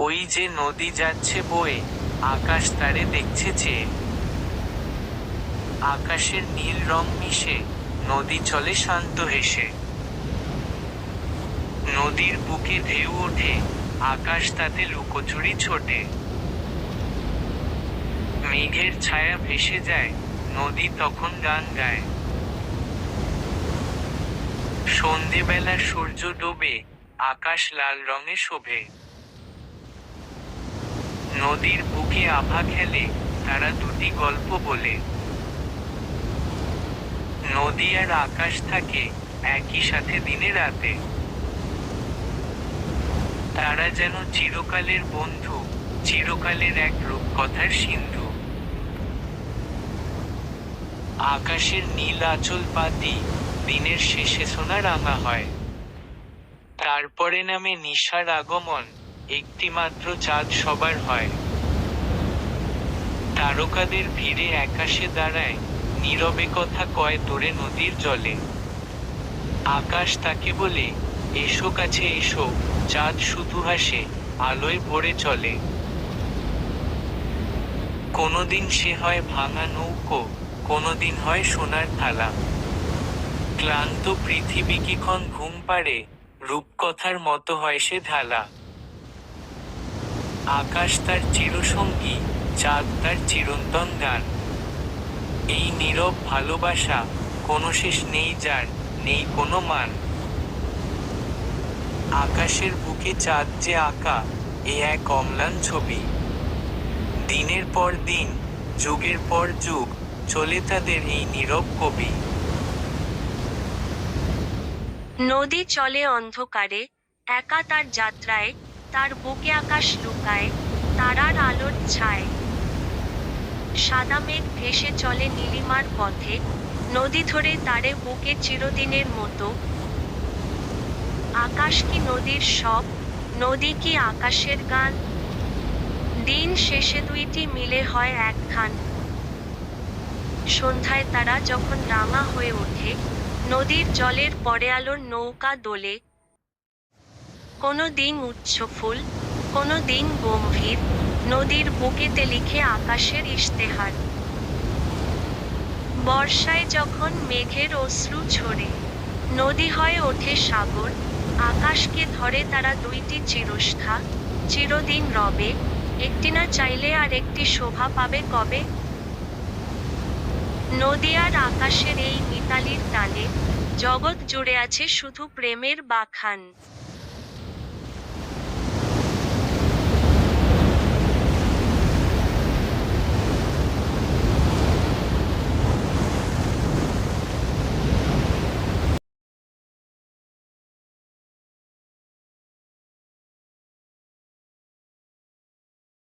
ওই যে নদী যাচ্ছে বয়ে, আকাশ তারে দেখছে চেয়ে আকাশের নীল রং মিশে, নদী চলে শান্ত হেসে। নদীর বুকে ঢেউ ওঠে, আকাশ তাতে লুকোচুরি ছোটে। মেঘের ছায়া ভেসে যায়, নদী তখন গান গায়। সন্ধেবেলা সূর্য ডোবে, আকাশ লাল রঙে শোভে। নদীর বুকে আভা খেলে, তারা দুটি গল্প বলে। নদী আর আকাশ থাকে একই সাথে দিনে রাতে। তারা যেন চিরকালের বন্ধু, চিরকালের এক রূপকথার সিন্ধু। আকাশের নীল আঁচল পাতি দিনের শেষে সোনা রাঙা হয়। তারপরে নামে নিশার আগমন একটি মাত্র চাঁদ সবার হয়। তারকাদের ভিড়ে আকাশে দাঁড়ায় নীরবে কথা কয় দূরে নদীর জলে। আকাশ তাকে বলে, এসো কাছে এসো, চাঁদ শুধু হাসে, আলোয় ভরে চলে। কোনোদিন সে হয় ভাঙা নৌকো, কোনোদিন হয় সোনার থালা। ক্লান্ত পৃথিবী কিখন ঘুম পাড়ে, রূপকথার মতো হয় সে ঢালা। আকাশ তার চিরসঙ্গী চাঁদ তার চিরন্তন গান। এই নীরব ভালোবাসা কোনো শেষ নেই যার, নেই কোনো মান। আকাশের বুকে চাঁদ যে আঁকা এ এক অম্লান ছবি। দিনের পর দিন, যুগের পর যুগ চলে তাদের এই নীরব কবি। নদী চলে অন্ধকারে, একা তার যাত্রায়, তার বুকে আকাশ লুকায়, তারার আলোর ছায়। সাদা মেঘ ভেসে চলে নীলিমার পথে। নদী ধরে তারে বুকে চিরদিনের মতো। আকাশ কি নদীর সব? নদী কি আকাশের গান? দিন শেষে দুইটি মিলে হয় একখান। সন্ধ্যায় তারা যখন রাঙা হয়ে ওঠে, নদীর জলের পরে আলোর নৌকা দোলে। কোনো দিন উচ্ছফুল কোনো দিন গম্ভীর নদীর বুকেতে লিখে আকাশের ইশতেহার। বর্ষায় যখন মেঘের অশ্রু ঝরে, নদী হয়ে ওঠে সাগর, আকাশকে ধরে তারা দুইটি চিরস্থা চিরদিন রবে, একটি না চাইলে আর একটি শোভা পাবে কবে? নদী আর আকাশের এই মিতালির তালে জগৎ জুড়ে আছে শুধু প্রেমের বাখান।